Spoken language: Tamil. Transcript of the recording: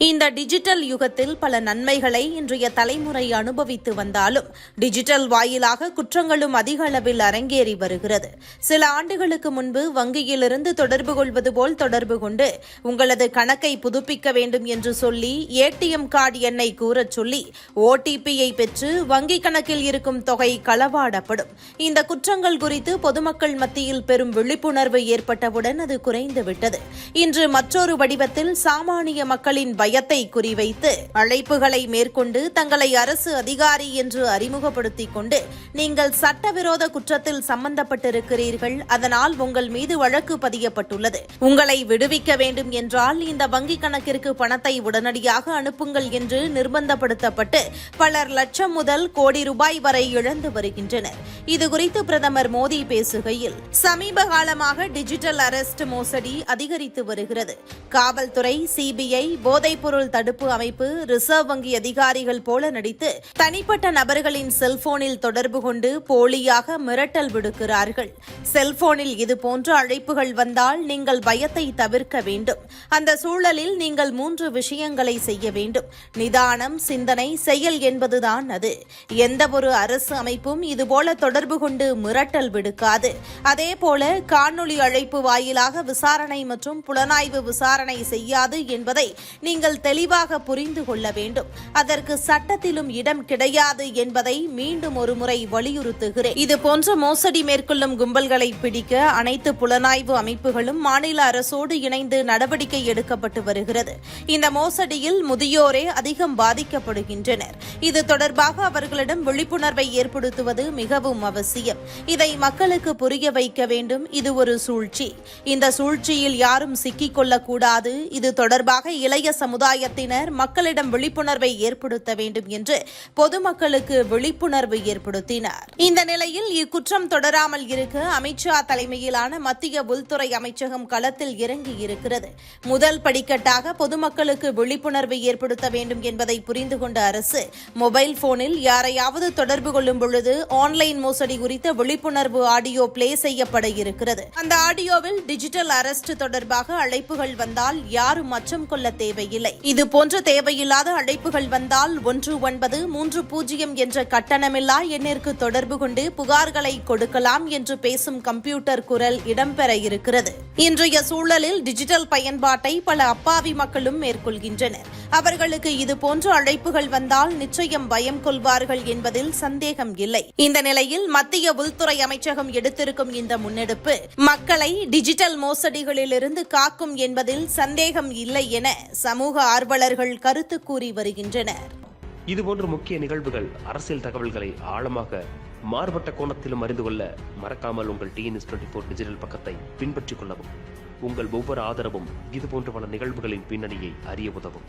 இந்த டிஜிட்டல் யுகத்தில் பல நன்மைகளை இன்றைய தலைமுறை அனுபவித்து வந்தாலும் டிஜிட்டல் வாயிலாக குற்றங்களும் அதிக அளவில் அரங்கேறி வருகிறது. சில ஆண்டுகளுக்கு முன்பு வங்கியிலிருந்து தொடர்பு கொள்வது போல் தொடர்பு கொண்டு உங்களது கணக்கை புதுப்பிக்க வேண்டும் என்று சொல்லி ஏடிஎம் கார்டு எண்ணை கூறச் சொல்லி ஓடிபியை பெற்று வங்கிக் கணக்கில் இருக்கும் தொகை களவாடப்படும். இந்த குற்றங்கள் குறித்து பொதுமக்கள் மத்தியில் பெரும் விழிப்புணர்வு ஏற்பட்டவுடன் அது குறைந்துவிட்டது. இன்று மற்றொரு வடிவத்தில் சாமானிய மக்களின் பயத்தை குறிவைத்து அழைப்புகளை மேற்கொண்டு தங்களை அரசு அதிகாரி என்று அறிமுகப்படுத்திக் கொண்டு நீங்கள் சட்டவிரோத குற்றத்தில் சம்பந்தப்பட்டிருக்கிறீர்கள். அதனால் உங்கள் மீது வழக்கு பதியப்பட்டுள்ளது. உங்களை விடுவிக்க வேண்டும் என்றால் இந்த வங்கிக் கணக்கிற்கு பணத்தை உடனடியாக அனுப்புங்கள் என்று நிர்பந்தப்படுத்தப்பட்டு பலர் லட்சம் முதல் கோடி ரூபாய் வரை இழந்து வருகின்றனர். இதுகுறித்து பிரதமர் மோடி பேசுகையில் சமீப காலமாக டிஜிட்டல் அரெஸ்ட் மோசடி அதிகரித்து வருகிறது. காவல்துறை சிபிஐ போதை போதைப்பொருள் தடுப்பு அமைப்பு ரிசர்வ் வங்கி அதிகாரிகள் போல நடித்து தனிப்பட்ட நபர்களின் செல்போனில் தொடர்பு கொண்டு போலியாக மிரட்டல் விடுக்கிறார்கள். செல்போனில் இதுபோன்ற அழைப்புகள் வந்தால் நீங்கள் பயத்தை தவிர்க்க வேண்டும். அந்த சூழலில் நீங்கள் மூன்று விஷயங்களை செய்ய வேண்டும். நிதானம் சிந்தனை செயல் என்பதுதான் அது. எந்தவொரு அரசு அமைப்பும் இதுபோல தொடர்பு கொண்டு மிரட்டல் விடுக்காது. அதேபோல காணொலி அழைப்பு வாயிலாக விசாரணை மற்றும் புலனாய்வு விசாரணை செய்யாது என்பதை நீங்கள் நீங்கள் தெளிவாக புரிந்து கொள்ள வேண்டும். அதற்கு சட்டத்திலும் இடம் கிடையாது என்பதை மீண்டும் ஒருமுறை வலியுறுத்துகிறேன். இது போன்ற மோசடி மேற்கொள்ளும் கும்பல்களை பிடிக்க அனைத்து புலனாய்வு அமைப்புகளும் மாநில அரசோடு இணைந்து நடவடிக்கை எடுக்கப்பட்டு வருகிறது. இந்த மோசடியில் முதியோரே அதிகம் பாதிக்கப்படுகின்றனர். இது தொடர்பாக அவர்களிடம் விழிப்புணர்வை ஏற்படுத்துவது மிகவும் அவசியம். இதை மக்களுக்கு புரிய வைக்க வேண்டும். இது ஒரு சூழ்ச்சி. இந்த சூழ்ச்சியில் யாரும் சிக்கிக் கொள்ளக்கூடாது. இது தொடர்பாக இளைய சமூக சமுதாயத்தினர் மக்களிடம் விழிப்புணர்வை ஏற்படுத்த வேண்டும் என்று பொதுமக்களுக்கு விழிப்புணர்வு ஏற்படுத்தினார். இந்த நிலையில் இக்குற்றம் தொடராமல் இருக்க அமித்ஷா தலைமையிலான மத்திய உள்துறை அமைச்சகம் களத்தில் இறங்கி இருக்கிறது. முதல் படிக்கட்டாக பொதுமக்களுக்கு விழிப்புணர்வு ஏற்படுத்த வேண்டும் என்பதை புரிந்து கொண்ட அரசு மொபைல் போனில் யாரையாவது தொடர்பு கொள்ளும் பொழுது ஆன்லைன் மோசடி குறித்த விழிப்புணர்வு ஆடியோ பிளே செய்யப்பட இருக்கிறது. அந்த ஆடியோவில் டிஜிட்டல் அரெஸ்ட் தொடர்பாக அழைப்புகள் வந்தால் யாரும் அச்சம் கொள்ள தேவையில்லை. இது போன்ற தேவையில்லாத அழைப்புகள் வந்தால் ஒன்று ஒன்பது மூன்று பூஜ்ஜியம் என்ற கட்டணமில்லா எண்ணிற்கு தொடர்பு கொண்டு புகார்களை கொடுக்கலாம் என்று பேசும் கம்ப்யூட்டர் குரல் இடம்பெற இருக்கிறது. இன்றைய சூழலில் டிஜிட்டல் பயன்பாட்டை பல அப்பாவி மக்களும் மேற்கொள்கின்றனர். அவர்களுக்கு இது போன்ற அழைப்புகள் வந்தால் நிச்சயம் பயம் கொள்வார்கள் என்பதில் சந்தேகம் இல்லை. இந்த நிலையில் மத்திய உள்துறை அமைச்சகம் எடுத்திருக்கும் இந்த முன்னெடுப்பு மக்களை டிஜிட்டல் மோசடிகளிலிருந்து காக்கும் என்பதில் சந்தேகம் இல்லை என சமூக ஆர்வலர்கள் கருத்து கூறி வருகின்றனர். இதுபோன்ற முக்கிய நிகழ்வுகள் அரசியல் தகவல்களை ஆழமாக மாறுபட்ட கோணத்திலும் அறிந்து கொள்ள மறக்காமல் உங்கள் டிஎன்எஸ் டுவெண்ட்டி ஃபோர் டிஜிட்டல் பக்கத்தை பின்பற்றிக் கொள்ளவும். உங்கள் ஒவ்வொரு ஆதரவும் இதுபோன்ற பல நிகழ்வுகளின் பின்னணியை அறிய உதவும்.